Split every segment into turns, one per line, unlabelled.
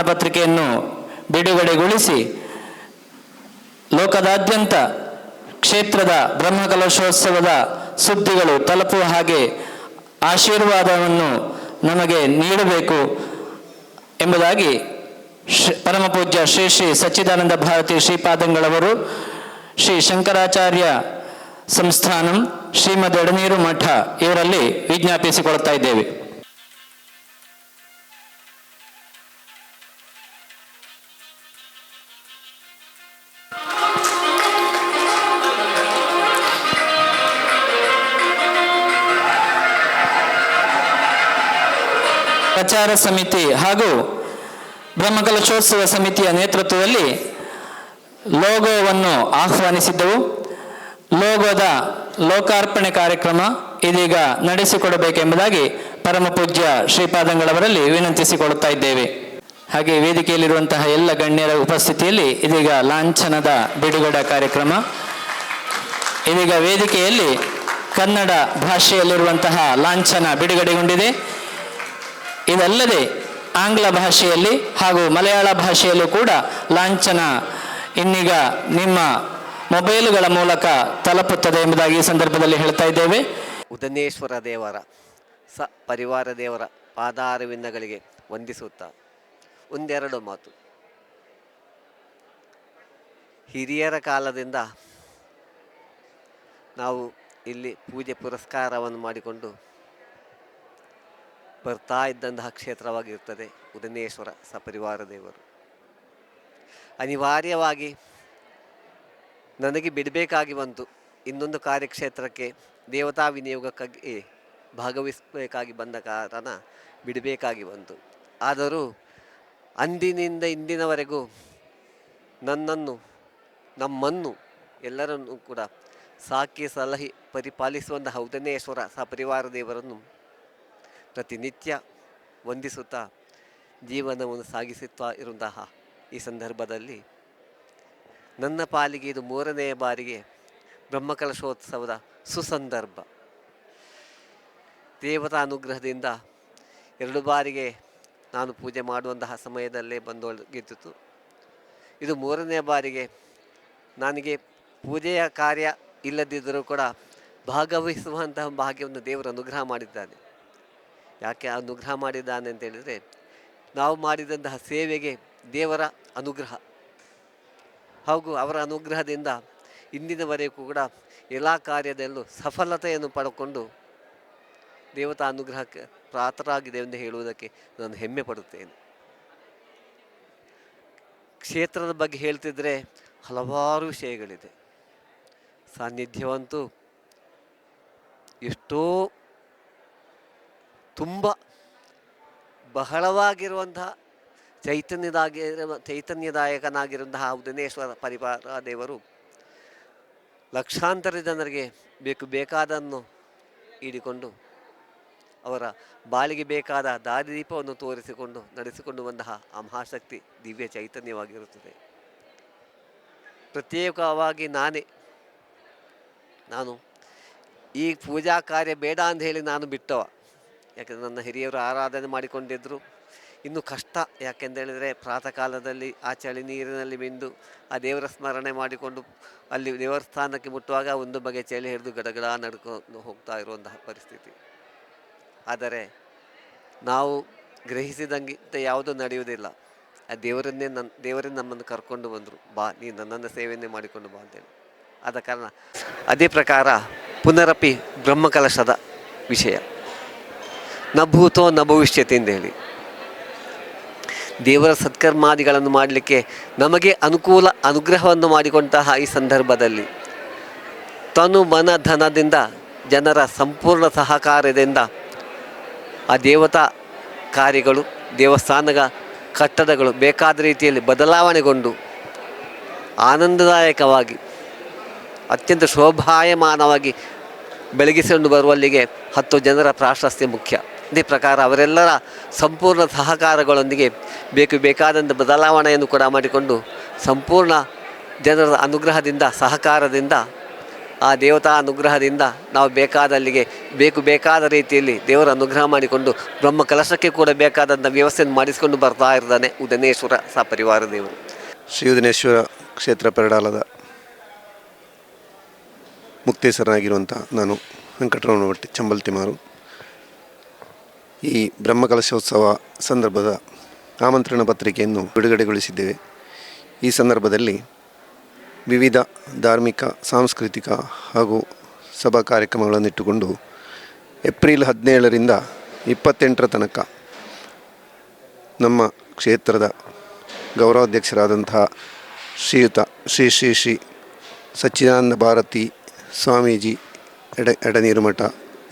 ಪತ್ರಿಕೆಯನ್ನು ಬಿಡುಗಡೆಗೊಳಿಸಿ ಲೋಕದಾದ್ಯಂತ ಕ್ಷೇತ್ರದ ಬ್ರಹ್ಮಕಲಶೋತ್ಸವದ ಸುದ್ದಿಗಳು ತಲುಪುವ ಹಾಗೆ ಆಶೀರ್ವಾದವನ್ನು ನಮಗೆ ನೀಡಬೇಕು ಎಂಬುದಾಗಿ ಪರಮಪೂಜ್ಯ ಶ್ರೀ ಶ್ರೀ ಸಚ್ಚಿದಾನಂದ ಭಾರತಿ ಶ್ರೀಪಾದಂಗಳವರು ಶ್ರೀ ಶಂಕರಾಚಾರ್ಯ ಸಂಸ್ಥಾನಂ ಶ್ರೀಮದ್ ಎಡನೀರು ಮಠ ಇವರಲ್ಲಿ ವಿಜ್ಞಾಪಿಸಿಕೊಳ್ತಾ ಇದ್ದೇವೆ. ಪ್ರಚಾರ ಸಮಿತಿ ಹಾಗೂ ಬ್ರಹ್ಮಕಲಶೋತ್ಸವ ಸಮಿತಿಯ ನೇತೃತ್ವದಲ್ಲಿ ಲೋಗೋವನ್ನು ಆಹ್ವಾನಿಸಿದ್ದವು. ಲೋಗೋದ ಲೋಕಾರ್ಪಣೆ ಕಾರ್ಯಕ್ರಮ ಇದೀಗ ನಡೆಸಿಕೊಡಬೇಕೆಂಬುದಾಗಿ ಪರಮಪೂಜ್ಯ ಶ್ರೀಪಾದಂಗಳವರಲ್ಲಿ ವಿನಂತಿಸಿಕೊಳ್ಳುತ್ತಾ ಇದ್ದೇವೆ. ಹಾಗೆ ವೇದಿಕೆಯಲ್ಲಿರುವಂತಹ ಎಲ್ಲ ಗಣ್ಯರ ಉಪಸ್ಥಿತಿಯಲ್ಲಿ ಇದೀಗ ಲಾಂಛನದ ಬಿಡುಗಡೆ ಕಾರ್ಯಕ್ರಮ. ಇದೀಗ ವೇದಿಕೆಯಲ್ಲಿ ಕನ್ನಡ ಭಾಷೆಯಲ್ಲಿರುವಂತಹ ಲಾಂಛನ ಬಿಡುಗಡೆಗೊಂಡಿದೆ. ಇದಲ್ಲದೆ ಆಂಗ್ಲ ಭಾಷೆಯಲ್ಲಿ ಹಾಗೂ ಮಲಯಾಳ ಭಾಷೆಯಲ್ಲೂ ಕೂಡ ಲಾಂಛನ ಇನ್ನೀಗ ನಿಮ್ಮ ಮೊಬೈಲುಗಳ ಮೂಲಕ ತಲುಪುತ್ತದೆ ಎಂಬುದಾಗಿ ಈ ಸಂದರ್ಭದಲ್ಲಿ ಹೇಳ್ತಾ ಇದ್ದೇವೆ.
ಉದನೇಶ್ವರ ದೇವರ, ಸ ಪರಿವಾರ ದೇವರ ಪಾದಾರವಿಂದಗಳಿಗೆ ವಂದಿಸುತ್ತಾ ಒಂದೆರಡು ಮಾತು. ಹಿರಿಯರ ಕಾಲದಿಂದ ನಾವು ಇಲ್ಲಿ ಪೂಜೆ ಪುರಸ್ಕಾರವನ್ನು ಮಾಡಿಕೊಂಡು ಬರ್ತಾ ಇದ್ದಂತಹ ಕ್ಷೇತ್ರವಾಗಿರ್ತದೆ ಉದನೇಶ್ವರ ಸಪರಿವಾರ ದೇವರು. ಅನಿವಾರ್ಯವಾಗಿ ನನಗೆ ಬಿಡಬೇಕಾಗಿ ಬಂತು ಇನ್ನೊಂದು ಕಾರ್ಯಕ್ಷೇತ್ರಕ್ಕೆ ದೇವತಾ ವಿನಿಯೋಗಕ್ಕಾಗಿ ಭಾಗವಹಿಸಬೇಕಾಗಿ ಬಂದ ಕಾರಣ ಬಿಡಬೇಕಾಗಿ ಬಂತು. ಆದರೂ ಅಂದಿನಿಂದ ಇಂದಿನವರೆಗೂ ನನ್ನನ್ನು, ನಮ್ಮನ್ನು ಎಲ್ಲರನ್ನೂ ಕೂಡ ಸಾಕಿ ಸಲಹಿ ಪರಿಪಾಲಿಸುವಂತಹ ಉದನೇಶ್ವರ ಸಪರಿವಾರ ದೇವರನ್ನು ಪ್ರತಿನಿತ್ಯ ವಂದಿಸುತ್ತಾ ಜೀವನವನ್ನು ಸಾಗಿಸುತ್ತಾ ಇರುವಂತಹ ಈ ಸಂದರ್ಭದಲ್ಲಿ ನನ್ನ ಪಾಲಿಗೆ ಇದು ಮೂರನೆಯ ಬಾರಿಗೆ ಬ್ರಹ್ಮಕಲಶೋತ್ಸವದ ಸುಸಂದರ್ಭ. ದೇವತಾ ಅನುಗ್ರಹದಿಂದ ಎರಡು ಬಾರಿಗೆ ನಾನು ಪೂಜೆ ಮಾಡುವಂತಹ ಸಮಯದಲ್ಲೇ ಬಂದೊಳಗಿದ್ದಿತು ಇದು ಮೂರನೇ ಬಾರಿಗೆ ನನಗೆ ಪೂಜೆಯ ಕಾರ್ಯ ಇಲ್ಲದಿದ್ದರೂ ಕೂಡ ಭಾಗವಹಿಸುವಂತಹ ಭಾಗ್ಯವನ್ನು ದೇವರು ಅನುಗ್ರಹ ಮಾಡಿದ್ದಾನೆ. ಯಾಕೆ ಅನುಗ್ರಹ ಮಾಡಿದ್ದಾನೆ ಅಂತ ಹೇಳಿದರೆ, ನಾವು ಮಾಡಿದಂತಹ ಸೇವೆಗೆ ದೇವರ ಅನುಗ್ರಹ. ಹಾಗೂ ಅವರ ಅನುಗ್ರಹದಿಂದ ಇಂದಿನವರೆಗೂ ಕೂಡ ಎಲ್ಲ ಕಾರ್ಯದಲ್ಲೂ ಸಫಲತೆಯನ್ನು ಪಡ್ಕೊಂಡು ದೇವತಾ ಅನುಗ್ರಹಕ್ಕೆ ಪಾತ್ರರಾಗಿದೆ ಎಂದು ಹೇಳುವುದಕ್ಕೆ ನಾನು ಹೆಮ್ಮೆ ಪಡುತ್ತೇನೆ. ಕ್ಷೇತ್ರದ ಬಗ್ಗೆ ಹೇಳ್ತಿದ್ರೆ ಹಲವಾರು ವಿಷಯಗಳಿದೆ. ಸಾನ್ನಿಧ್ಯವಂತೂ ಎಷ್ಟೋ ತುಂಬ ಬಹಳವಾಗಿರುವಂತಹ ಚೈತನ್ಯದಾಗಿ ಚೈತನ್ಯದಾಯಕನಾಗಿರುವಂತಹ ಉದನೇಶ್ವರ ಪರಿವಾರ ದೇವರು ಲಕ್ಷಾಂತರ ಜನರಿಗೆ ಬೇಕು ಬೇಕಾದನ್ನು ಈಡಿಕೊಂಡು ಅವರ ಬಾಳಿಗೆ ಬೇಕಾದ ದಾರಿದೀಪವನ್ನು ತೋರಿಸಿಕೊಂಡು ನಡೆಸಿಕೊಂಡು ಬಂತಹ ಆ ಮಹಾಶಕ್ತಿ ದಿವ್ಯ ಚೈತನ್ಯವಾಗಿರುತ್ತದೆ. ಪ್ರತ್ಯೇಕವಾಗಿ ನಾನೇ ನಾನು ಈ ಪೂಜಾ ಕಾರ್ಯ ಬೇಡ ಅಂತ ಹೇಳಿ ನಾನು ಬಿಟ್ಟವ. ಯಾಕಂದರೆ ನನ್ನ ಹಿರಿಯರು ಆರಾಧನೆ ಮಾಡಿಕೊಂಡಿದ್ದರು ಇನ್ನು ಕಷ್ಟ ಯಾಕೆಂದೇಳಿದರೆ ಪ್ರಾತಃ ಕಾಲದಲ್ಲಿ ಆ ಚಳಿ ನೀರಿನಲ್ಲಿ ಮಿಂದು ಆ ದೇವರ ಸ್ಮರಣೆ ಮಾಡಿಕೊಂಡು ಅಲ್ಲಿ ದೇವಸ್ಥಾನಕ್ಕೆ ಮುಟ್ಟುವಾಗ ಒಂದು ಬಗೆ ಚಳಿ ಹಿಡಿದು ಗಡಗಡ ನಡ್ಕೊಂಡು ಹೋಗ್ತಾ ಇರುವಂತಹ ಪರಿಸ್ಥಿತಿ. ಆದರೆ ನಾವು ಗ್ರಹಿಸಿದಂಗಿಂತ ಯಾವುದೂ ನಡೆಯುವುದಿಲ್ಲ. ಆ ದೇವರನ್ನೇ ನನ್ನ ದೇವರೇ ನಮ್ಮನ್ನು ಕರ್ಕೊಂಡು ಬಂದರು. ಬಾ, ನೀ ನನ್ನನ್ನು ಸೇವೆಯನ್ನೇ ಮಾಡಿಕೊಂಡು ಬಾ ಅಂತೇಳಿ. ಆದ ಕಾರಣ ಅದೇ ಪ್ರಕಾರ ಪುನರಪಿ ಬ್ರಹ್ಮಕಲಶದ ವಿಷಯ. ನ ಭೂತೋ ನ ಭವಿಷ್ಯತಿ ಅಂತ ಹೇಳಿ ದೇವರ ಸತ್ಕರ್ಮಾದಿಗಳನ್ನು ಮಾಡಲಿಕ್ಕೆ ನಮಗೆ ಅನುಕೂಲ ಅನುಗ್ರಹವನ್ನು ಮಾಡಿಕೊಂಡಂತಹ ಈ ಸಂದರ್ಭದಲ್ಲಿ ತನು ಮನ ಧನದಿಂದ ಜನರ ಸಂಪೂರ್ಣ ಸಹಕಾರದಿಂದ ಆ ದೇವತಾ ಕಾರ್ಯಗಳು, ದೇವಸ್ಥಾನದ ಕಟ್ಟಡಗಳು ಬೇಕಾದ ರೀತಿಯಲ್ಲಿ ಬದಲಾವಣೆಗೊಂಡು ಆನಂದದಾಯಕವಾಗಿ, ಅತ್ಯಂತ ಶೋಭಾಯಮಾನವಾಗಿ ಬೆಳಗಿಸಿಕೊಂಡು ಬರುವಲ್ಲಿಗೆ ಹತ್ತು ಜನರ ಪ್ರಾಶಸ್ತ್ಯ ಮುಖ್ಯ. ಇದೇ ಪ್ರಕಾರ ಅವರೆಲ್ಲರ ಸಂಪೂರ್ಣ ಸಹಕಾರಗಳೊಂದಿಗೆ ಬೇಕು ಬೇಕಾದಂಥ ಬದಲಾವಣೆಯನ್ನು ಕೂಡ ಮಾಡಿಕೊಂಡು ಸಂಪೂರ್ಣ ಜನರ ಅನುಗ್ರಹದಿಂದ, ಸಹಕಾರದಿಂದ, ಆ ದೇವತಾ ಅನುಗ್ರಹದಿಂದ ನಾವು ಬೇಕಾದಲ್ಲಿಗೆ ಬೇಕು ಬೇಕಾದ ರೀತಿಯಲ್ಲಿ ದೇವರ ಅನುಗ್ರಹ ಮಾಡಿಕೊಂಡು ಬ್ರಹ್ಮ ಕಲಶಕ್ಕೆ ಕೂಡ ಬೇಕಾದಂಥ ವ್ಯವಸ್ಥೆಯನ್ನು ಮಾಡಿಸಿಕೊಂಡು ಬರ್ತಾ ಇರ್ತಾನೆ ಉದನೇಶ್ವರ ಸಪರಿವಾರ ದೇವರು.
ಶ್ರೀ ಉದನೇಶ್ವರ ಕ್ಷೇತ್ರ ಪೆರಡಾಲದ ಮುಕ್ತೇಶ್ವರನಾಗಿರುವಂಥ ನಾನು ವೆಂಕಟರಮಣ ಭಟ್ಟಿ ಚಂಬಲ್ತಿಮಾರು ಈ ಬ್ರಹ್ಮಕಲಶೋತ್ಸವ ಸಂದರ್ಭದ ಆಮಂತ್ರಣ ಪತ್ರಿಕೆಯನ್ನು ಬಿಡುಗಡೆಗೊಳಿಸಿದ್ದೇವೆ. ಈ ಸಂದರ್ಭದಲ್ಲಿ ವಿವಿಧ ಧಾರ್ಮಿಕ, ಸಾಂಸ್ಕೃತಿಕ ಹಾಗೂ ಸಭಾ ಕಾರ್ಯಕ್ರಮಗಳನ್ನಿಟ್ಟುಕೊಂಡು ಏಪ್ರಿಲ್ ಹದಿನೇಳರಿಂದ ಇಪ್ಪತ್ತೆಂಟರ ತನಕ ನಮ್ಮ ಕ್ಷೇತ್ರದ ಗೌರವಾಧ್ಯಕ್ಷರಾದಂತಹ ಶ್ರೀಯುತ ಶ್ರೀ ಶ್ರೀ ಶ್ರೀ ಸಚ್ಚಿದಾನಂದ ಭಾರತಿ ಸ್ವಾಮೀಜಿ ಎಡ ಎಡನೀರುಮಠ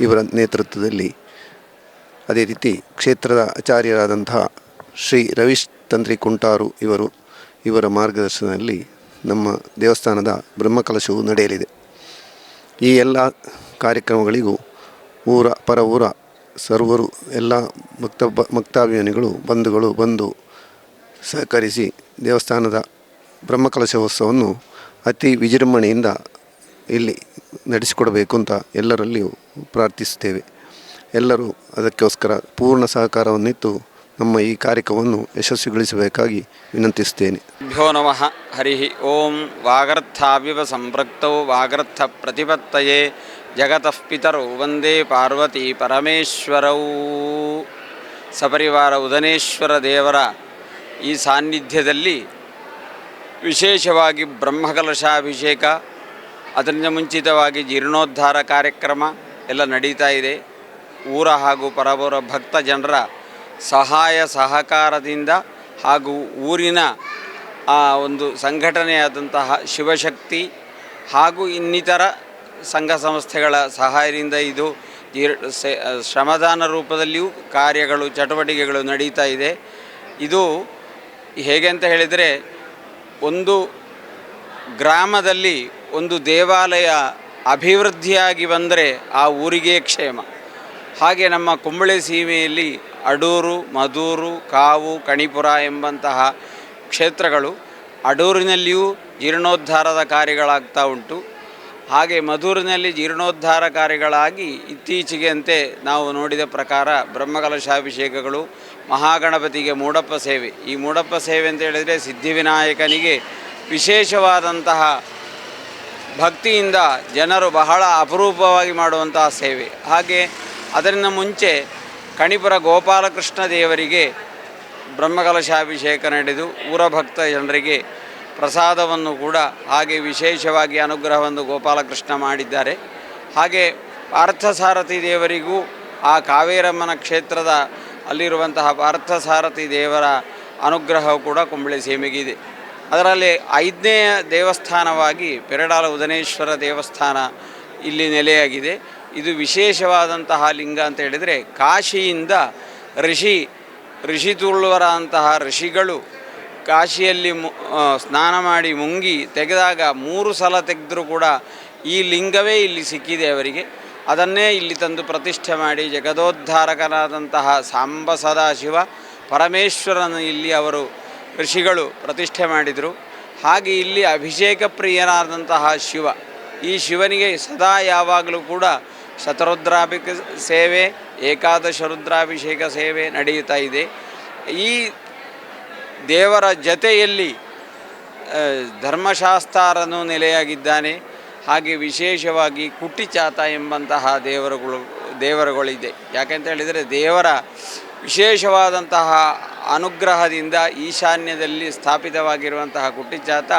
ಇವರ ನೇತೃತ್ವದಲ್ಲಿ ಅದೇ ರೀತಿ ಕ್ಷೇತ್ರದ ಆಚಾರ್ಯರಾದಂತಹ ಶ್ರೀ ರವೀಶ್ ತಂತ್ರಿ ಕುಂಟಾರು ಇವರು ಇವರ ಮಾರ್ಗದರ್ಶನದಲ್ಲಿ ನಮ್ಮ ದೇವಸ್ಥಾನದ ಬ್ರಹ್ಮಕಲಶವು ನಡೆಯಲಿದೆ. ಈ ಎಲ್ಲ ಕಾರ್ಯಕ್ರಮಗಳಿಗೂ ಊರ, ಪರ ಊರ, ಸರ್ವರು, ಎಲ್ಲ ಭಕ್ತ, ಭಕ್ತಾಭಿಮಾನಿಗಳು, ಬಂಧುಗಳು ಬಂದು ಸಹಕರಿಸಿ ದೇವಸ್ಥಾನದ ಬ್ರಹ್ಮಕಲಶೋತ್ಸವವನ್ನು ಅತಿ ವಿಜೃಂಭಣೆಯಿಂದ ಇಲ್ಲಿ ನಡೆಸಿಕೊಡಬೇಕು ಅಂತ ಎಲ್ಲರಲ್ಲಿಯೂ ಪ್ರಾರ್ಥಿಸುತ್ತೇವೆ. ಎಲ್ಲರೂ ಅದಕ್ಕೋಸ್ಕರ ಪೂರ್ಣ ಸಹಕಾರವನ್ನಿತ್ತು ನಮ್ಮ ಈ ಕಾರ್ಯಕ್ರಮವನ್ನು ಯಶಸ್ವಿಗೊಳಿಸಬೇಕಾಗಿ ವಿನಂತಿಸುತ್ತೇನೆ.
ಭ್ಯೋ ನಮಃ. ಹರಿ ಓಂ ವಾಗರ್ಥಾವಿವ ಸಂಪೃಕ್ತೌ ವಾಗರ್ಥ ಪ್ರತಿಪತ್ತಯೇ. ಜಗತಃ ಪಿತರೌ ವಂದೇ ಪಾರ್ವತಿ ಪರಮೇಶ್ವರೌ. ಸಪರಿವಾರ ಉದನೇಶ್ವರ ದೇವರ ಈ ಸಾನ್ನಿಧ್ಯದಲ್ಲಿ ವಿಶೇಷವಾಗಿ ಬ್ರಹ್ಮಕಲಶಾಭಿಷೇಕ, ಅದರಿಂದ ಮುಂಚಿತವಾಗಿ ಜೀರ್ಣೋದ್ಧಾರ ಕಾರ್ಯಕ್ರಮ ಎಲ್ಲ ನಡೀತಾ ಇದೆ. ಊರ ಹಾಗೂ ಪರಬರ ಭಕ್ತ ಜನರ ಸಹಾಯ, ಸಹಕಾರದಿಂದ ಹಾಗೂ ಊರಿನ, ಆ, ಒಂದು ಸಂಘಟನೆಯಾದಂತಹ ಶಿವಶಕ್ತಿ ಹಾಗೂ ಇನ್ನಿತರ ಸಂಘ ಸಂಸ್ಥೆಗಳ ಸಹಾಯದಿಂದ ಇದು ಶ್ರಮದಾನ ರೂಪದಲ್ಲಿಯೂ ಕಾರ್ಯಗಳು, ಚಟುವಟಿಕೆಗಳು ನಡೀತಾ ಇದೆ. ಇದು ಹೇಗೆ ಅಂತ ಹೇಳಿದರೆ, ಒಂದು ಗ್ರಾಮದಲ್ಲಿ ಒಂದು ದೇವಾಲಯ ಅಭಿವೃದ್ಧಿಯಾಗಿ ಬಂದರೆ ಆ ಊರಿಗೆ ಕ್ಷೇಮ. ಹಾಗೆ ನಮ್ಮ ಕುಂಬಳೆ ಸೀಮೆಯಲ್ಲಿ ಅಡೂರು ಮಧೂರು ಕಾವು, ಕಣಿಪುರ ಎಂಬಂತಹ ಕ್ಷೇತ್ರಗಳು ಅಡೂರಿನಲ್ಲಿಯೂ ಜೀರ್ಣೋದ್ಧಾರದ ಕಾರ್ಯಗಳಾಗ್ತಾ ಉಂಟು. ಹಾಗೆ ಮಧೂರಿನಲ್ಲಿ ಜೀರ್ಣೋದ್ಧಾರ ಕಾರ್ಯಗಳಾಗಿ ಇತ್ತೀಚೆಗೆ ಅಂತೆ ನಾವು ನೋಡಿದ ಪ್ರಕಾರ ಬ್ರಹ್ಮಕಲಶಾಭಿಷೇಕಗಳು, ಮಹಾಗಣಪತಿಗೆ ಮೂಡಪ್ಪ ಸೇವೆ. ಈ ಮೂಡಪ್ಪ ಸೇವೆ ಅಂತ ಹೇಳಿದರೆ ಸಿದ್ಧಿವಿನಾಯಕನಿಗೆ ವಿಶೇಷವಾದಂತಹ ಭಕ್ತಿಯಿಂದ ಜನರು ಬಹಳ ಅಪರೂಪವಾಗಿ ಮಾಡುವಂತಹ ಸೇವೆ. ಹಾಗೆ ಅದರಿಂದ ಮುಂಚೆ ಕಣಿಪುರ ಗೋಪಾಲಕೃಷ್ಣ ದೇವರಿಗೆ ಬ್ರಹ್ಮಕಲಶಾಭಿಷೇಕ ನಡೆದು ಊರ ಭಕ್ತ ಜನರಿಗೆ ಪ್ರಸಾದವನ್ನು ಕೂಡ ಹಾಗೆ ವಿಶೇಷವಾಗಿ ಅನುಗ್ರಹವನ್ನು ಗೋಪಾಲಕೃಷ್ಣ ಮಾಡಿದ್ದಾರೆ. ಹಾಗೆ ಪಾರ್ಥಸಾರಥಿ ದೇವರಿಗೂ ಆ ಕಾವೇರಮ್ಮನ ಕ್ಷೇತ್ರದ ಅಲ್ಲಿರುವಂತಹ ಪಾರ್ಥಸಾರಥಿ ದೇವರ ಅನುಗ್ರಹವು ಕೂಡ ಕುಂಬಳೆ ಸೀಮೆಗಿದೆ ಅದರಲ್ಲಿ ಐದನೇ ದೇವಸ್ಥಾನವಾಗಿ ಪೆರಡಾಲ ಉದನೇಶ್ವರ ದೇವಸ್ಥಾನ ಇಲ್ಲಿ ನೆಲೆಯಾಗಿದೆ. ಇದು ವಿಶೇಷವಾದಂತಹ ಲಿಂಗ ಅಂತ ಹೇಳಿದರೆ ಕಾಶಿಯಿಂದ ಋಷಿ ಋಷಿ ತುಳುವರ ಅಂತಹ ಋಷಿಗಳು ಕಾಶಿಯಲ್ಲಿ ಸ್ನಾನ ಮಾಡಿ ಮುಂಗಿ ತೆಗೆದಾಗ ಮೂರು ಸಲ ತೆಗೆದರೂ ಕೂಡ ಈ ಲಿಂಗವೇ ಇಲ್ಲಿ ಸಿಕ್ಕಿದೆ ಅವರಿಗೆ. ಅದನ್ನೇ ಇಲ್ಲಿ ತಂದು ಪ್ರತಿಷ್ಠೆ ಮಾಡಿ ಜಗದೋದ್ಧಾರಕನಾದಂತಹ ಸಾಂಬ ಸದಾಶಿವ ಪರಮೇಶ್ವರನ ಇಲ್ಲಿ ಅವರು ಋಷಿಗಳು ಪ್ರತಿಷ್ಠೆ ಮಾಡಿದರು. ಹಾಗೆ ಇಲ್ಲಿ ಅಭಿಷೇಕ ಪ್ರಿಯನಾದಂತಹ ಶಿವ, ಈ ಶಿವನಿಗೆ ಸದಾ ಯಾವಾಗಲೂ ಕೂಡ ಶತರುದ್ರಾಭಿಕ ಸೇವೆ, ಏಕಾದಶ ರುದ್ರಾಭಿಷೇಕ ಸೇವೆ ನಡೆಯುತ್ತಾ ಇದೆ. ಈ ದೇವರ ಜತೆಯಲ್ಲಿ ಧರ್ಮಶಾಸ್ತ್ರನು ನೆಲೆಯಾಗಿದ್ದಾನೆ. ಹಾಗೆ ವಿಶೇಷವಾಗಿ ಕುಟ್ಟಿಚಾತ ಎಂಬಂತಹ ದೇವರುಗಳು, ದೇವರುಗಳಿದೆ. ಯಾಕೆಂತ ಹೇಳಿದರೆ ದೇವರ ವಿಶೇಷವಾದಂತಹ ಅನುಗ್ರಹದಿಂದ ಈಶಾನ್ಯದಲ್ಲಿ ಸ್ಥಾಪಿತವಾಗಿರುವಂತಹ ಕುಟ್ಟಿಚಾತ,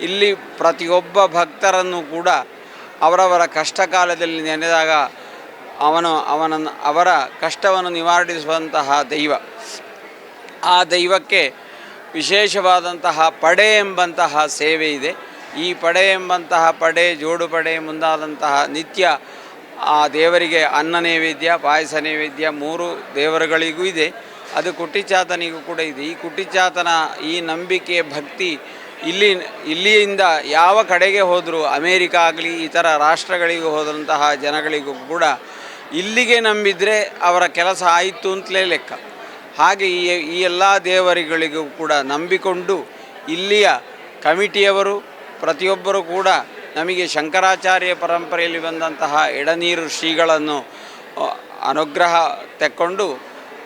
ಇಲ್ಲಿ ಪ್ರತಿಯೊಬ್ಬ ಭಕ್ತರನ್ನು ಕೂಡ ಅವರವರ ಕಷ್ಟ ಕಾಲದಲ್ಲಿ ನೆನೆದಾಗ ಅವನು ಅವನನ್ನು, ಅವರ ಕಷ್ಟವನ್ನು ನಿವಾರಿಸುವಂತಹ ದೈವ. ಆ ದೈವಕ್ಕೆ ವಿಶೇಷವಾದಂತಹ ಪಡೆ ಎಂಬಂತಹ ಸೇವೆ ಇದೆ. ಈ ಪಡೆ ಎಂಬಂತಹ ಪಡೆ, ಜೋಡು ಪಡೆ ಮುಂದಾದಂತಹ ನಿತ್ಯ ಆ ದೇವರಿಗೆ ಅನ್ನ ನೈವೇದ್ಯ, ಪಾಯಸ ನೈವೇದ್ಯ ಮೂರು ದೇವರುಗಳಿಗೂ ಇದೆ. ಅದು ಕುಟ್ಟಿಚಾತನಿಗೂ ಕೂಡ ಇದೆ. ಈ ಕುಟ್ಟಿಚಾತನ, ಈ ನಂಬಿಕೆ, ಭಕ್ತಿ ಇಲ್ಲಿ, ಇಲ್ಲಿಯಿಂದ ಯಾವ ಕಡೆಗೆ ಹೋದರೂ, ಅಮೇರಿಕ ಆಗಲಿ, ಇತರ ರಾಷ್ಟ್ರಗಳಿಗೆ ಹೋದಂತಹ ಜನಗಳಿಗೂ ಕೂಡ ಇಲ್ಲಿಗೆ ನಂಬಿದರೆ ಅವರ ಕೆಲಸ ಆಯಿತು ಅಂತಲೇ ಲೆಕ್ಕ. ಹಾಗೆ ಈ ಈ ಎಲ್ಲ ದೇವರುಗಳಿಗೂ ಕೂಡ ನಂಬಿಕೊಂಡು ಇಲ್ಲಿಯ ಕಮಿಟಿಯವರು, ಪ್ರತಿಯೊಬ್ಬರು ಕೂಡ ನಮಗೆ ಶಂಕರಾಚಾರ್ಯ ಪರಂಪರೆಯಲ್ಲಿ ಬಂದಂತಹ ಎಡನೀರು ಶ್ರೀಗಳನ್ನು ಅನುಗ್ರಹ ತೆಕ್ಕೊಂಡು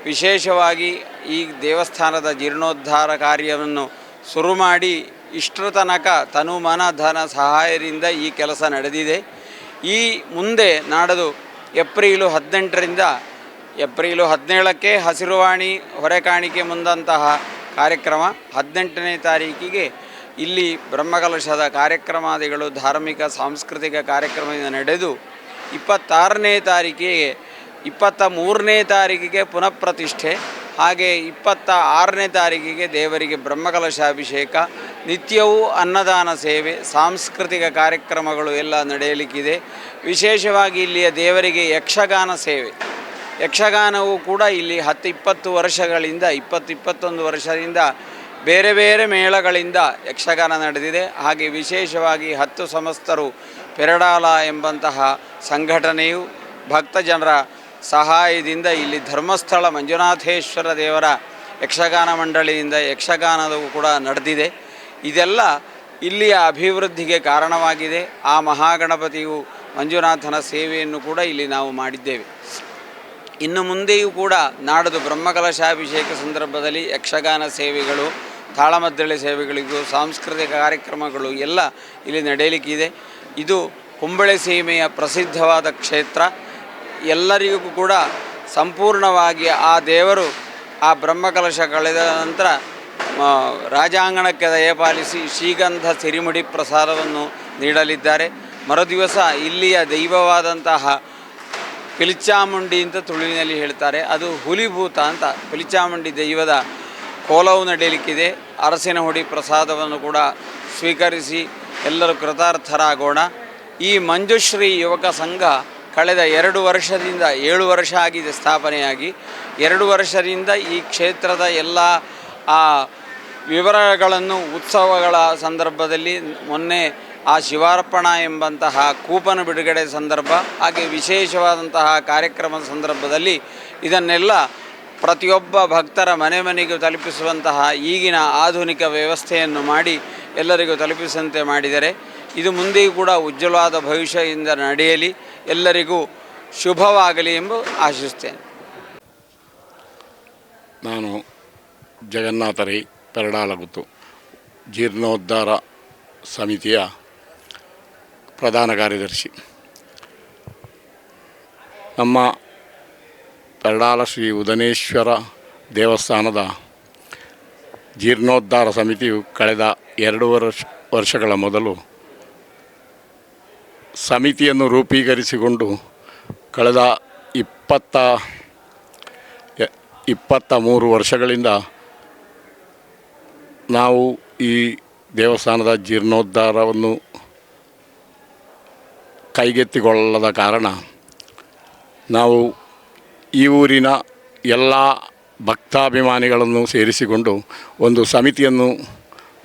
ವಿಶೇಷವಾಗಿ ಈ ದೇವಸ್ಥಾನದ ಜೀರ್ಣೋದ್ಧಾರ ಕಾರ್ಯವನ್ನು ಶುರು ಮಾಡಿ ಇಷ್ಟರ ತನಕ ತನು ಮನ ಧನ ಸಹಾಯದಿಂದ ಈ ಕೆಲಸ ನಡೆದಿದೆ. ಈ ಮುಂದೆ ನಾಡದು ಏಪ್ರಿಲು ಹದಿನೆಂಟರಿಂದ ಏಪ್ರಿಲು ಹದಿನೇಳಕ್ಕೆ ಹಸಿರುವಾಣಿ ಹೊರೆಕಾಣಿಕೆ ಮುಂದಂತಹ ಕಾರ್ಯಕ್ರಮ ಹದಿನೆಂಟನೇ ತಾರೀಕಿಗೆ ಇಲ್ಲಿ ಬ್ರಹ್ಮಕಲಶದ ಕಾರ್ಯಕ್ರಮಾದಿಗಳು ಧಾರ್ಮಿಕ ಸಾಂಸ್ಕೃತಿಕ ಕಾರ್ಯಕ್ರಮದಿಂದ ನಡೆದು ಇಪ್ಪತ್ತಾರನೇ ತಾರೀಕಿಗೆ ಇಪ್ಪತ್ತ ಮೂರನೇ ತಾರೀಕಿಗೆ ಪುನಃ ಪ್ರತಿಷ್ಠೆ ಹಾಗೆ ಇಪ್ಪತ್ತ ಆರನೇ ತಾರೀಕಿಗೆ ದೇವರಿಗೆ ಬ್ರಹ್ಮಕಲಶಾಭಿಷೇಕ, ನಿತ್ಯವೂ ಅನ್ನದಾನ ಸೇವೆ, ಸಾಂಸ್ಕೃತಿಕ ಕಾರ್ಯಕ್ರಮಗಳು ಎಲ್ಲ ನಡೆಯಲಿಕ್ಕಿದೆ. ವಿಶೇಷವಾಗಿ ಇಲ್ಲಿಯ ದೇವರಿಗೆ ಯಕ್ಷಗಾನ ಸೇವೆ. ಯಕ್ಷಗಾನವು ಕೂಡ ಇಲ್ಲಿ ಹತ್ತು ಇಪ್ಪತ್ತು ವರ್ಷಗಳಿಂದ, ಇಪ್ಪತ್ತು ಇಪ್ಪತ್ತೊಂದು ವರ್ಷದಿಂದ ಬೇರೆ ಬೇರೆ ಮೇಳಗಳಿಂದ ಯಕ್ಷಗಾನ ನಡೆದಿದೆ. ಹಾಗೆ ವಿಶೇಷವಾಗಿ ಹತ್ತು ಸಮಸ್ತರು ಪೆರಡಾಲ ಎಂಬಂತಹ ಸಂಘಟನೆಯು ಭಕ್ತ ಜನರ ಸಹಾಯದಿಂದ ಇಲ್ಲಿ ಧರ್ಮಸ್ಥಳ ಮಂಜುನಾಥೇಶ್ವರ ದೇವರ ಯಕ್ಷಗಾನ ಮಂಡಳಿಯಿಂದ ಯಕ್ಷಗಾನದವು ಕೂಡ ನಡೆದಿದೆ. ಇದೆಲ್ಲ ಇಲ್ಲಿಯ ಅಭಿವೃದ್ಧಿಗೆ ಕಾರಣವಾಗಿದೆ. ಆ ಮಹಾಗಣಪತಿಯು ಮಂಜುನಾಥನ ಸೇವೆಯನ್ನು ಕೂಡ ಇಲ್ಲಿ ನಾವು ಮಾಡಿದ್ದೇವೆ. ಇನ್ನು ಮುಂದೆಯೂ ಕೂಡ ನಾಡದು ಬ್ರಹ್ಮಕಲಶಾಭಿಷೇಕ ಸಂದರ್ಭದಲ್ಲಿ ಯಕ್ಷಗಾನ ಸೇವೆಗಳು, ತಾಳಮದ್ದಳೆ ಸೇವೆಗಳಿಗೂ, ಸಾಂಸ್ಕೃತಿಕ ಕಾರ್ಯಕ್ರಮಗಳು ಎಲ್ಲ ಇಲ್ಲಿ ನಡೆಯಲಿಕ್ಕಿದೆ. ಇದು ಕುಂಬಳೆ ಸೀಮೆಯ ಪ್ರಸಿದ್ಧವಾದ ಕ್ಷೇತ್ರ. ಎಲ್ಲರಿಗೂ ಕೂಡ ಸಂಪೂರ್ಣವಾಗಿ ಆ ದೇವರು ಆ ಬ್ರಹ್ಮಕಲಶ ಕಳೆದ ನಂತರ ರಾಜಾಂಗಣಕ್ಕೆ ದಯಪಾಲಿಸಿ ಶ್ರೀಗಂಧ ಸಿರಿಮುಡಿ ಪ್ರಸಾದವನ್ನು ನೀಡಲಿದ್ದಾರೆ. ಮರುದಿವಸ ಇಲ್ಲಿಯ ದೈವವಾದಂತಹ ಪಿಲಿಚಾಮುಂಡಿ ಅಂತ ತುಳುವಿನಲ್ಲಿ ಹೇಳ್ತಾರೆ, ಅದು ಹುಲಿಭೂತ ಅಂತ. ಪಿಲಿಚಾಮುಂಡಿ ದೈವದ ಕೋಲವು ನಡೆಯಲಿಕ್ಕಿದೆ. ಅರಸಿನ ಹುಡಿ ಪ್ರಸಾದವನ್ನು ಕೂಡ ಸ್ವೀಕರಿಸಿ ಎಲ್ಲರೂ ಕೃತಾರ್ಥರಾಗೋಣ. ಈ ಮಂಜುಶ್ರೀ ಯುವಕ ಸಂಘ ಕಳೆದ ಎರಡು ವರ್ಷದಿಂದ ಏಳು ವರ್ಷ ಆಗಿದೆ ಸ್ಥಾಪನೆಯಾಗಿ. ಎರಡು ವರ್ಷದಿಂದ ಈ ಕ್ಷೇತ್ರದ ಎಲ್ಲ, ಆ, ವಿವರಗಳನ್ನು ಉತ್ಸವಗಳ ಸಂದರ್ಭದಲ್ಲಿ ಮೊನ್ನೆ ಆ ಶಿವಾರ್ಪಣ ಎಂಬಂತಹ ಕೂಪನ್ ಬಿಡುಗಡೆ ಸಂದರ್ಭ, ಹಾಗೆ ವಿಶೇಷವಾದಂತಹ ಕಾರ್ಯಕ್ರಮದ ಸಂದರ್ಭದಲ್ಲಿ ಇದನ್ನೆಲ್ಲ ಪ್ರತಿಯೊಬ್ಬ ಭಕ್ತರ ಮನೆ ಮನೆಗೂ ತಲುಪಿಸುವಂತಹ ಈಗಿನ ಆಧುನಿಕ ವ್ಯವಸ್ಥೆಯನ್ನು ಮಾಡಿ ಎಲ್ಲರಿಗೂ ತಲುಪಿಸುವಂತೆ ಮಾಡಿದರೆ, ಇದು ಮುಂದೆಯೂ ಕೂಡ ಉಜ್ವಲವಾದ ಭವಿಷ್ಯದಿಂದ ನಡೆಯಲಿ. ಎಲ್ಲರಿಗೂ ಶುಭವಾಗಲಿ ಎಂದು ಆಶಿಸುತ್ತೇನೆ.
ನಾನು ಜಗನ್ನಾಥ ರೈ ಪೆರಡಾಲಗುತ್ತು ಜೀರ್ಣೋದ್ಧಾರ ಸಮಿತಿಯ ಪ್ರಧಾನ ಕಾರ್ಯದರ್ಶಿ. ನಮ್ಮ ಪೆರಡಾಲ ಶ್ರೀ ಉದನೇಶ್ವರ ದೇವಸ್ಥಾನದ ಜೀರ್ಣೋದ್ಧಾರ ಸಮಿತಿಯು ಕಳೆದ ಎರಡು ವರ್ಷ, ವರ್ಷಗಳ ಮೊದಲು ಸಮಿತಿಯನ್ನು ರೂಪೀಕರಿಸಿಕೊಂಡು ಕಳೆದ ಇಪ್ಪತ್ತ ಇಪ್ಪತ್ತ ಮೂರು ವರ್ಷಗಳಿಂದ ನಾವು ಈ ದೇವಸ್ಥಾನದ ಜೀರ್ಣೋದ್ಧಾರವನ್ನು ಕೈಗೆತ್ತಿಕೊಳ್ಳದ ಕಾರಣ ನಾವು ಈ ಊರಿನ ಎಲ್ಲ ಭಕ್ತಾಭಿಮಾನಿಗಳನ್ನು ಸೇರಿಸಿಕೊಂಡು ಒಂದು ಸಮಿತಿಯನ್ನು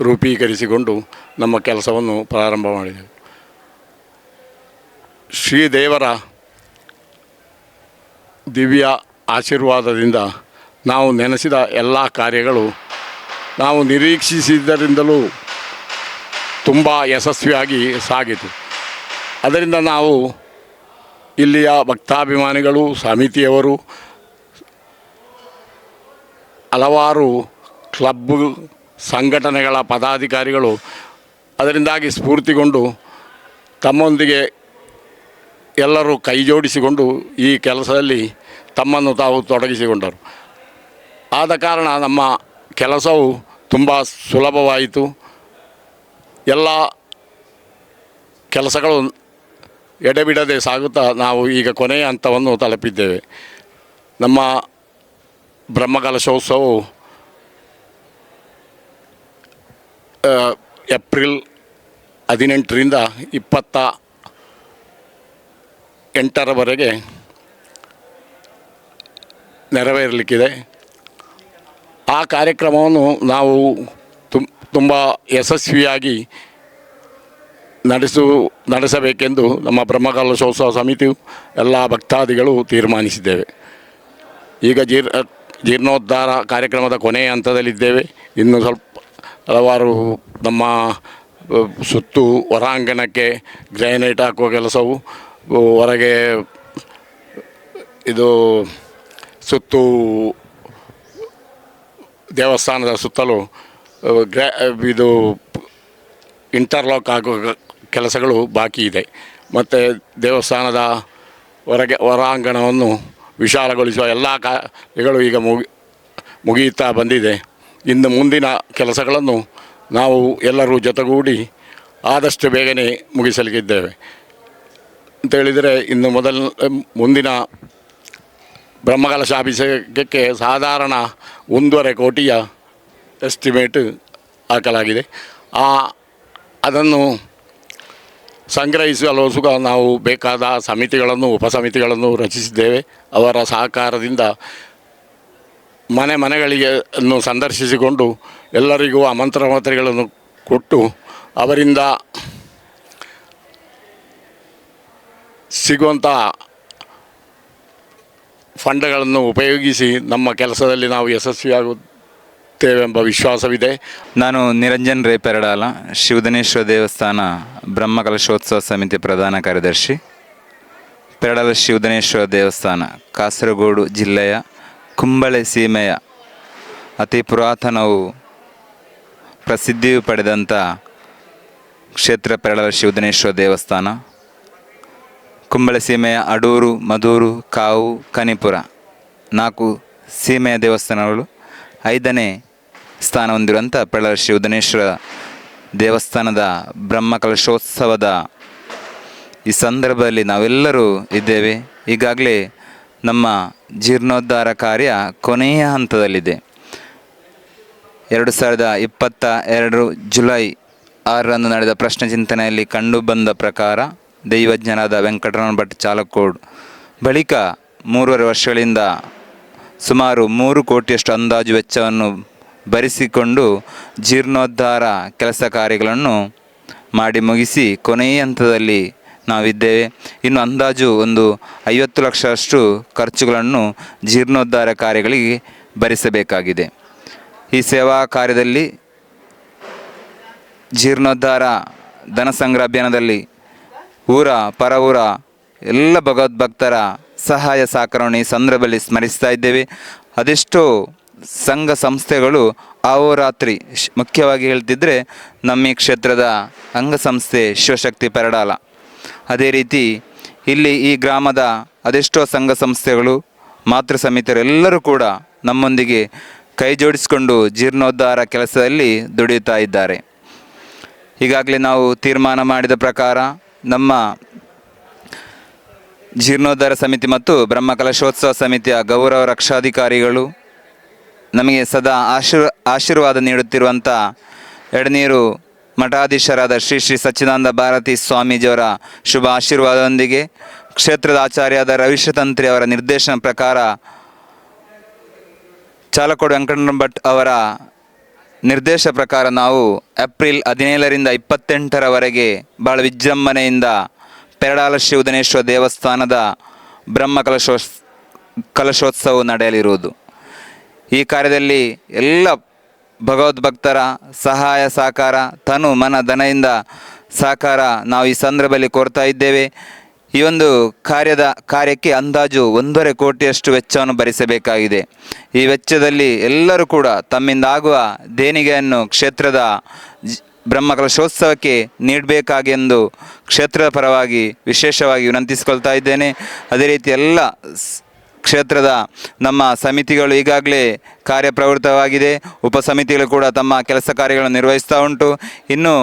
ರೂಪೀಕರಿಸಿಕೊಂಡು ನಮ್ಮ ಕೆಲಸವನ್ನು ಪ್ರಾರಂಭ ಮಾಡಿದೆವು. ಶ್ರೀದೇವರ ದಿವ್ಯ ಆಶೀರ್ವಾದದಿಂದ ನಾವು ನೆನೆಸಿದ ಎಲ್ಲ ಕಾರ್ಯಗಳು ನಾವು ನಿರೀಕ್ಷಿಸಿದ್ದರಿಂದಲೂ ತುಂಬ ಯಶಸ್ವಿಯಾಗಿ ಸಾಗಿತು. ಅದರಿಂದ ನಾವು ಇಲ್ಲಿಯ ಭಕ್ತಾಭಿಮಾನಿಗಳು, ಸಮಿತಿಯವರು, ಹಲವಾರು ಕ್ಲಬ್ ಸಂಘಟನೆಗಳ ಪದಾಧಿಕಾರಿಗಳು ಅದರಿಂದಾಗಿ ಸ್ಫೂರ್ತಿಗೊಂಡು ತಮ್ಮೊಂದಿಗೆ ಎಲ್ಲರೂ ಕೈ ಜೋಡಿಸಿಕೊಂಡು ಈ ಕೆಲಸದಲ್ಲಿ ತಮ್ಮನ್ನು ತಾವು ತೊಡಗಿಸಿಕೊಂಡರು. ಆದ ಕಾರಣ ನಮ್ಮ ಕೆಲಸವು ತುಂಬ ಸುಲಭವಾಯಿತು. ಎಲ್ಲ ಕೆಲಸಗಳು ಎಡೆಬಿಡದೆ ಸಾಗುತ್ತಾ ನಾವು ಈಗ ಕೊನೆಯ ಹಂತವನ್ನು ತಲುಪಿದ್ದೇವೆ. ನಮ್ಮ ಬ್ರಹ್ಮಕಲಶೋತ್ಸವವು ಏಪ್ರಿಲ್ ಹದಿನೆಂಟರಿಂದ ಇಪ್ಪತ್ತ ಎಂಟರವರೆಗೆ ನೆರವೇರಲಿಕ್ಕಿದೆ. ಆ ಕಾರ್ಯಕ್ರಮವನ್ನು ನಾವು ತುಂಬ ಯಶಸ್ವಿಯಾಗಿ ನಡೆಸು, ನಡೆಸಬೇಕೆಂದು ನಮ್ಮ ಬ್ರಹ್ಮಕಲಶೋತ್ಸವ ಸಮಿತಿಯು ಎಲ್ಲ ಭಕ್ತಾದಿಗಳು ತೀರ್ಮಾನಿಸಿದ್ದೇವೆ. ಈಗ ಜೀರ್, ಜೀರ್ಣೋದ್ಧಾರ ಕಾರ್ಯಕ್ರಮದ ಕೊನೆಯ ಹಂತದಲ್ಲಿದ್ದೇವೆ. ಇನ್ನು ಸ್ವಲ್ಪ ಹಲವಾರು ನಮ್ಮ ಸುತ್ತು, ಹೊರಾಂಗಣಕ್ಕೆ ಗ್ರ್ಯಾನೈಟ್ ಹಾಕುವ ಕೆಲಸವು ಹೊರಗೆ ಇದು ಸುತ್ತು ದೇವಸ್ಥಾನದ ಸುತ್ತಲೂ ಗ್ರಾ ಗ್ರ್ಯಾ ಇದು ಇಂಟರ್ಲಾಕ್ ಆಗುವ ಕೆಲಸಗಳು ಬಾಕಿ ಇದೆ. ಮತ್ತು ದೇವಸ್ಥಾನದ ಹೊರಗೆ, ಹೊರಾಂಗಣವನ್ನು ವಿಶಾಲಗೊಳಿಸುವ ಎಲ್ಲ ಕಾರ್ಯಗಳು ಈಗ ಮುಗಿ, ಮುಗಿಯುತ್ತಾ ಬಂದಿದೆ. ಇನ್ನು ಮುಂದಿನ ಕೆಲಸಗಳನ್ನು ನಾವು ಎಲ್ಲರೂ ಜೊತೆಗೂಡಿ ಆದಷ್ಟು ಬೇಗನೆ ಮುಗಿಸಲಿಕ್ಕಿದ್ದೇವೆ. ಅಂತೇಳಿದರೆ ಇನ್ನು ಮೊದಲ ಮುಂದಿನ ಬ್ರಹ್ಮಕಲಶಾಭಿಷೇಕಕ್ಕೆ ಸಾಧಾರಣ ಒಂದೂವರೆ ಕೋಟಿಯ ಎಸ್ಟಿಮೇಟ್ ಹಾಕಲಾಗಿದೆ. ಆ, ಅದನ್ನು ಸಂಗ್ರಹಿಸಲು ನಾವು ಬೇಕಾದ ಸಮಿತಿಗಳನ್ನು, ಉಪಸಮಿತಿಗಳನ್ನು ರಚಿಸಿದ್ದೇವೆ. ಅವರ ಸಹಕಾರದಿಂದ ಮನೆ ಮನೆಗಳಿಗೆ ಅನ್ನು ಸಂದರ್ಶಿಸಿಕೊಂಡು ಎಲ್ಲರಿಗೂ ಆಮಂತ್ರಣ ಪತ್ರಗಳನ್ನು ಕೊಟ್ಟು ಅವರಿಂದ ಸಿಗುವಂಥ ಫಂಡ್ಗಳನ್ನು ಉಪಯೋಗಿಸಿ ನಮ್ಮ ಕೆಲಸದಲ್ಲಿ ನಾವು ಯಶಸ್ವಿಯಾಗುತ್ತೇವೆಂಬ ವಿಶ್ವಾಸವಿದೆ.
ನಾನು ನಿರಂಜನ್ ರೇ ಪೆರಡಾಲ, ಶಿವಧನೇಶ್ವರ ದೇವಸ್ಥಾನ ಬ್ರಹ್ಮಕಲಶೋತ್ಸವ ಸಮಿತಿ ಪ್ರಧಾನ ಕಾರ್ಯದರ್ಶಿ. ಪೆರಡಾಲ ಶಿವಧನೇಶ್ವರ ದೇವಸ್ಥಾನ, ಕಾಸರಗೋಡು ಜಿಲ್ಲೆಯ ಕುಂಬಳೆ ಸೀಮೆಯ ಅತಿ ಪುರಾತನವು ಪ್ರಸಿದ್ಧಿಯು ಪಡೆದಂಥ ಕ್ಷೇತ್ರ ಪೆರಳ ಶಿವಧನೇಶ್ವರ ದೇವಸ್ಥಾನ. ಕುಂಬಳೆ ಸೀಮೆಯ ಅಡೂರು ಮಧೂರು ಕಾವು, ಕನಿಪುರ. ನಾಲ್ಕು ಸೀಮೆಯ ದೇವಸ್ಥಾನಗಳು. ಐದನೇ ಸ್ಥಾನ ಹೊಂದಿರುವಂಥ ಪೆರಳ ಉದನೇಶ್ವರ ದೇವಸ್ಥಾನದ ಬ್ರಹ್ಮಕಲಶೋತ್ಸವದ ಈ ಸಂದರ್ಭದಲ್ಲಿ ನಾವೆಲ್ಲರೂ ಇದ್ದೇವೆ. ಈಗಾಗಲೇ ನಮ್ಮ ಜೀರ್ಣೋದ್ಧಾರ ಕಾರ್ಯ ಕೊನೆಯ ಹಂತದಲ್ಲಿದೆ. ಎರಡು ಸಾವಿರದ ಇಪ್ಪತ್ತ ಎರಡು ಜುಲೈ ಆರರಂದು ನಡೆದ ಪ್ರಶ್ನೆ ಚಿಂತನೆಯಲ್ಲಿ ಕಂಡುಬಂದ ಪ್ರಕಾರ ದೈವಜ್ಞನಾದ ವೆಂಕಟರಮಣ ಭಟ್ ಚಾಲಕೋಡ್ ಬಳಿಕ ಮೂರುವರೆ ವರ್ಷಗಳಿಂದ ಸುಮಾರು ಮೂರು ಕೋಟಿಯಷ್ಟು ಅಂದಾಜು ವೆಚ್ಚವನ್ನು ಭರಿಸಿಕೊಂಡು ಜೀರ್ಣೋದ್ಧಾರ ಕೆಲಸ ಕಾರ್ಯಗಳನ್ನು ಮಾಡಿ ಮುಗಿಸಿ ಕೊನೆಯ ಹಂತದಲ್ಲಿ ನಾವಿದ್ದೇವೆ. ಇನ್ನು ಅಂದಾಜು ಒಂದು ಐವತ್ತು ಲಕ್ಷದಷ್ಟು ಖರ್ಚುಗಳನ್ನು ಜೀರ್ಣೋದ್ಧಾರ ಕಾರ್ಯಗಳಿಗೆ ಭರಿಸಬೇಕಾಗಿದೆ. ಈ ಸೇವಾ ಕಾರ್ಯದಲ್ಲಿ ಜೀರ್ಣೋದ್ಧಾರ ಧನ ಸಂಗ್ರಹ ಅಭಿಯಾನದಲ್ಲಿ ಊರ ಪರ ಊರ ಎಲ್ಲ ಭಗವದ್ಭಕ್ತರ ಸಹಾಯ ಸಹಕಾರವನ್ನು ಈ ಸಂದರ್ಭದಲ್ಲಿ ಸ್ಮರಿಸ್ತಾ ಇದ್ದೇವೆ. ಅದೆಷ್ಟೋ ಸಂಘ ಸಂಸ್ಥೆಗಳು ಅಹೋರಾತ್ರಿ ಶ್- ಮುಖ್ಯವಾಗಿ ಹೇಳ್ತಿದ್ರೆ ನಮ್ಮ ಈ ಕ್ಷೇತ್ರದ ಅಂಗಸಂಸ್ಥೆ ಶಿವಶಕ್ತಿ ಪರಡಾಲ. ಅದೇ ರೀತಿ ಇಲ್ಲಿ ಈ ಗ್ರಾಮದ ಅದೆಷ್ಟೋ ಸಂಘ ಸಂಸ್ಥೆಗಳು, ಮಾತೃ ಸಮಿತಿಯರು ಎಲ್ಲರೂ ಕೂಡ ನಮ್ಮೊಂದಿಗೆ ಕೈ ಜೋಡಿಸಿಕೊಂಡು ಜೀರ್ಣೋದ್ಧಾರ ಕೆಲಸದಲ್ಲಿ ದುಡಿಯುತ್ತಾ ಇದ್ದಾರೆ. ಈಗಾಗಲೇ ನಾವು ತೀರ್ಮಾನ ಮಾಡಿದ ಪ್ರಕಾರ ನಮ್ಮ ಜೀರ್ಣೋದ್ಧಾರ ಸಮಿತಿ ಮತ್ತು ಬ್ರಹ್ಮಕಲಶೋತ್ಸವ ಸಮಿತಿಯ ಗೌರವ ರಕ್ಷಾಧಿಕಾರಿಗಳು ನಮಗೆ ಸದಾ ಆಶೀರ್, ಆಶೀರ್ವಾದ ನೀಡುತ್ತಿರುವಂಥ ಎಡನೀರು ಮಠಾಧೀಶರಾದ ಶ್ರೀ ಶ್ರೀ ಸಚ್ಚಿದಾನಂದ ಭಾರತಿ ಸ್ವಾಮೀಜಿಯವರ ಶುಭ ಆಶೀರ್ವಾದದೊಂದಿಗೆ ಕ್ಷೇತ್ರದ ಆಚಾರ್ಯಾದ ರವಿಶತಂತ್ರಿ ಅವರ ನಿರ್ದೇಶನ ಪ್ರಕಾರ ಚಾಲಕೋಡು ವೆಂಕಟರಮಣ ಭಟ್ ಅವರ ನಿರ್ದೇಶ ಪ್ರಕಾರ ನಾವು ಏಪ್ರಿಲ್ ಹದಿನೇಳರಿಂದ ಇಪ್ಪತ್ತೆಂಟರವರೆಗೆ ಭಾಳ ವಿಜೃಂಭಣೆಯಿಂದ ಪೆರಡಾಲ ಶಿವಧನೇಶ್ವರ ದೇವಸ್ಥಾನದ ಬ್ರಹ್ಮ ಕಲಶೋತ್ಸ ಕಲಶೋತ್ಸವ ನಡೆಯಲಿರುವುದು. ಈ ಕಾರ್ಯದಲ್ಲಿ ಎಲ್ಲ ಭಗವದ್ಭಕ್ತರ ಸಹಾಯ, ಸಹಕಾರ, ತನು ಮನ, ಧನದಿಂದ ಸಹಕಾರ ನಾವು ಈ ಸಂದರ್ಭದಲ್ಲಿ ಕೋರ್ತಾ ಇದ್ದೇವೆ. ಈ ಒಂದು ಕಾರ್ಯದ ಕಾರ್ಯಕ್ಕೆ ಅಂದಾಜು ಒಂದೂವರೆ ಕೋಟಿಯಷ್ಟು ವೆಚ್ಚವನ್ನು ಭರಿಸಬೇಕಾಗಿದೆ. ಈ ವೆಚ್ಚದಲ್ಲಿ ಎಲ್ಲರೂ ಕೂಡ ತಮ್ಮಿಂದಾಗುವ ದೇಣಿಗೆಯನ್ನು ಕ್ಷೇತ್ರದ ಬ್ರಹ್ಮಕಲಶೋತ್ಸವಕ್ಕೆ ನೀಡಬೇಕಾಗೆಂದು ಕ್ಷೇತ್ರದ ಪರವಾಗಿ ವಿಶೇಷವಾಗಿ ವಿನಂತಿಸಿಕೊಳ್ತಾ ಇದ್ದೇನೆ. ಅದೇ ರೀತಿ ಎಲ್ಲ ಕ್ಷೇತ್ರದ ನಮ್ಮ ಸಮಿತಿಗಳು ಈಗಾಗಲೇ ಕಾರ್ಯಪ್ರವೃತ್ತವಾಗಿದೆ. ಉಪ ಸಮಿತಿಗಳು ಕೂಡ ತಮ್ಮ ಕೆಲಸ ಕಾರ್ಯಗಳನ್ನು ನಿರ್ವಹಿಸ್ತಾ ಉಂಟು. ಇನ್ನು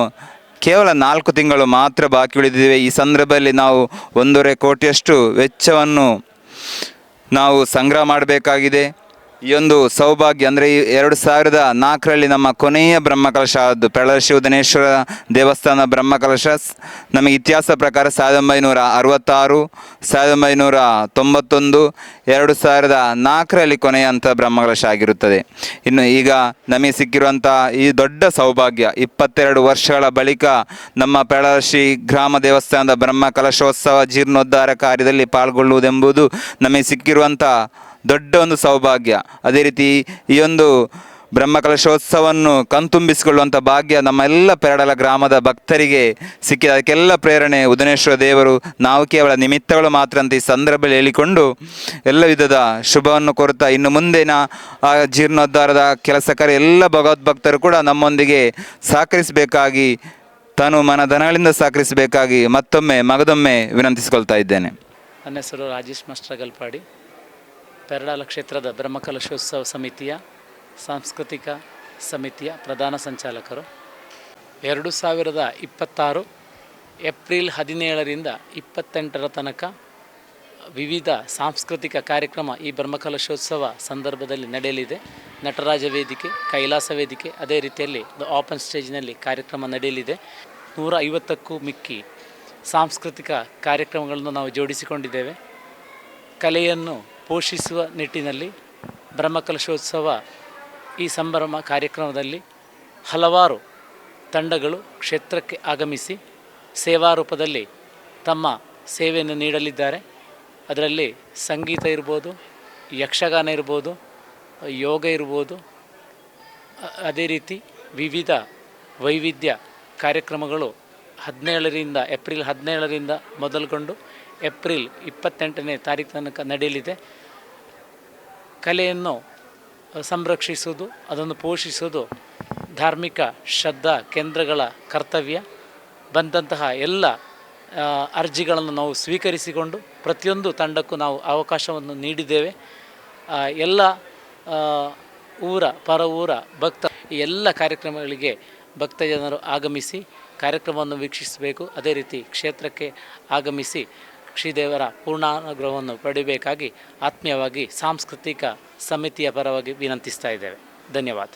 ಕೇವಲ ನಾಲ್ಕು ತಿಂಗಳು ಮಾತ್ರ ಬಾಕಿ ಉಳಿದಿವೆ. ಈ ಸಂದರ್ಭದಲ್ಲಿ ನಾವು ಒಂದೂವರೆ ಕೋಟಿಯಷ್ಟು ವೆಚ್ಚವನ್ನು ನಾವು ಸಂಗ್ರಹ ಮಾಡಬೇಕಾಗಿದೆ. ಈ ಒಂದು ಸೌಭಾಗ್ಯ ಅಂದರೆ ಈ ಎರಡು ಸಾವಿರದ ನಾಲ್ಕರಲ್ಲಿ ನಮ್ಮ ಕೊನೆಯ ಬ್ರಹ್ಮಕಲಶ ಆದ್ದು ಪ್ರಳಶಿವಧನೇಶ್ವರ ದೇವಸ್ಥಾನ ಬ್ರಹ್ಮಕಲಶ. ನಮಗೆ ಇತಿಹಾಸ ಪ್ರಕಾರ ಸಾವಿರದ ಒಂಬೈನೂರ ಅರವತ್ತಾರು, ಸಾವಿರದ ಒಂಬೈನೂರ ತೊಂಬತ್ತೊಂದು, ಎರಡು ಸಾವಿರದ ನಾಲ್ಕರಲ್ಲಿ ಕೊನೆಯ ಹಂತ ಬ್ರಹ್ಮಕಲಶ ಆಗಿರುತ್ತದೆ. ಇನ್ನು ಈಗ ನಮಗೆ ಸಿಕ್ಕಿರುವಂಥ ಈ ದೊಡ್ಡ ಸೌಭಾಗ್ಯ, ಇಪ್ಪತ್ತೆರಡು ವರ್ಷಗಳ ಬಳಿಕ ನಮ್ಮ ಪ್ರಳಶಿ ಗ್ರಾಮ ದೇವಸ್ಥಾನದ ಬ್ರಹ್ಮಕಲಶೋತ್ಸವ ಜೀರ್ಣೋದ್ಧಾರ ಕಾರ್ಯದಲ್ಲಿ ಪಾಲ್ಗೊಳ್ಳುವುದೆಂಬುದು ನಮಗೆ ಸಿಕ್ಕಿರುವಂಥ ದೊಡ್ಡ ಒಂದು ಸೌಭಾಗ್ಯ. ಅದೇ ರೀತಿ ಈ ಒಂದು ಬ್ರಹ್ಮಕಲಶೋತ್ಸವವನ್ನು ಕಣ್ತುಂಬಿಸಿಕೊಳ್ಳುವಂಥ ಭಾಗ್ಯ ನಮ್ಮೆಲ್ಲ ಪೆರಡಲ ಗ್ರಾಮದ ಭಕ್ತರಿಗೆ ಸಿಕ್ಕಿದೆ. ಅದಕ್ಕೆಲ್ಲ ಪ್ರೇರಣೆ ಉದನೇಶ್ವರ ದೇವರು ನಾವು ಕೇವಲ ನಿಮಿತ್ತಗಳು ಮಾತ್ರ ಅಂತ ಈ ಸಂದರ್ಭದಲ್ಲಿ ಹೇಳಿಕೊಂಡು ಎಲ್ಲ ವಿಧದ ಶುಭವನ್ನು ಕೋರುತ್ತಾ ಇನ್ನು ಮುಂದಿನ ಆ ಜೀರ್ಣೋದ್ಧಾರದ ಕೆಲಸ ಕಾರ್ಯ ಎಲ್ಲ ಭಗವದ್ಭಕ್ತರು ಕೂಡ ನಮ್ಮೊಂದಿಗೆ ಸಹಕರಿಸಬೇಕಾಗಿ ತಾನು ಮನಧನಗಳಿಂದ ಸಹಕರಿಸಬೇಕಾಗಿ ಮತ್ತೊಮ್ಮೆ ಮಗದೊಮ್ಮೆ ವಿನಂತಿಸಿಕೊಳ್ತಾ ಇದ್ದೇನೆ.
ನನ್ನ ಹೆಸರು ರಾಜೇಶ್ ಮಾಸ್ಟರ್ ಗಲ್ಪಾಡಿ ಪೆರಡಾಲ ಕ್ಷೇತ್ರದ ಬ್ರಹ್ಮಕಲಶೋತ್ಸವ ಸಮಿತಿಯ ಸಾಂಸ್ಕೃತಿಕ ಸಮಿತಿಯ ಪ್ರಧಾನ ಸಂಚಾಲಕರು. ಎರಡು ಸಾವಿರದ ಇಪ್ಪತ್ತಾರು ಏಪ್ರಿಲ್ ಹದಿನೇಳರಿಂದ ಇಪ್ಪತ್ತೆಂಟರ ತನಕ ವಿವಿಧ ಸಾಂಸ್ಕೃತಿಕ ಕಾರ್ಯಕ್ರಮ ಈ ಬ್ರಹ್ಮಕಲಶೋತ್ಸವ ಸಂದರ್ಭದಲ್ಲಿ ನಡೆಯಲಿದೆ. ನಟರಾಜ ವೇದಿಕೆ, ಕೈಲಾಸ ವೇದಿಕೆ, ಅದೇ ರೀತಿಯಲ್ಲಿ ದ ಓಪನ್ ಸ್ಟೇಜ್ನಲ್ಲಿ ಕಾರ್ಯಕ್ರಮ ನಡೆಯಲಿದೆ. ನೂರ ಐವತ್ತಕ್ಕೂ ಮಿಕ್ಕಿ ಸಾಂಸ್ಕೃತಿಕ ಕಾರ್ಯಕ್ರಮಗಳನ್ನು ನಾವು ಜೋಡಿಸಿಕೊಂಡಿದ್ದೇವೆ. ಕಲೆಯನ್ನು ಪೋಷಿಸುವ ನಿಟ್ಟಿನಲ್ಲಿ ಬ್ರಹ್ಮಕಲಶೋತ್ಸವ ಈ ಸಂಭ್ರಮ ಕಾರ್ಯಕ್ರಮದಲ್ಲಿ ಹಲವಾರು ತಂಡಗಳು ಕ್ಷೇತ್ರಕ್ಕೆ ಆಗಮಿಸಿ ಸೇವಾ ರೂಪದಲ್ಲಿ ತಮ್ಮ ಸೇವೆಯನ್ನು ನೀಡಲಿದ್ದಾರೆ. ಅದರಲ್ಲಿ ಸಂಗೀತ ಇರ್ಬೋದು, ಯಕ್ಷಗಾನ ಇರ್ಬೋದು, ಯೋಗ ಇರ್ಬೋದು, ಅದೇ ರೀತಿ ವಿವಿಧ ವೈವಿಧ್ಯ ಕಾರ್ಯಕ್ರಮಗಳು ಹದಿನೇಳರಿಂದ, ಏಪ್ರಿಲ್ ಹದಿನೇಳರಿಂದ ಮೊದಲುಗೊಂಡು ಏಪ್ರಿಲ್ ಇಪ್ಪತ್ತೆಂಟನೇ ತಾರೀಕು ತನಕ ನಡೆಯಲಿದೆ. ಕಲೆಯನ್ನು ಸಂರಕ್ಷಿಸುವುದು, ಅದನ್ನು ಪೋಷಿಸುವುದು ಧಾರ್ಮಿಕ ಶ್ರದ್ಧಾ ಕೇಂದ್ರಗಳ ಕರ್ತವ್ಯ. ಬಂದಂತಹ ಎಲ್ಲ ಅರ್ಜಿಗಳನ್ನು ನಾವು ಸ್ವೀಕರಿಸಿಕೊಂಡು ಪ್ರತಿಯೊಂದು ತಂಡಕ್ಕೂ ನಾವು ಅವಕಾಶವನ್ನು ನೀಡಿದ್ದೇವೆ. ಎಲ್ಲ ಊರ ಪರ ಊರ ಭಕ್ತ ಎಲ್ಲ ಕಾರ್ಯಕ್ರಮಗಳಿಗೆ ಭಕ್ತ ಜನರು ಆಗಮಿಸಿ ಕಾರ್ಯಕ್ರಮವನ್ನು ವೀಕ್ಷಿಸಬೇಕು. ಅದೇ ರೀತಿ ಕ್ಷೇತ್ರಕ್ಕೆ ಆಗಮಿಸಿ ಶ್ರೀದೇವರ ಪೂರ್ಣಾನುಗ್ರಹವನ್ನು ಪಡೆಯಬೇಕಾಗಿ ಆತ್ಮೀಯವಾಗಿ ಸಾಂಸ್ಕೃತಿಕ ಸಮಿತಿಯ ಪರವಾಗಿ ವಿನಂತಿಸ್ತಾ ಇದ್ದೇವೆ. ಧನ್ಯವಾದ.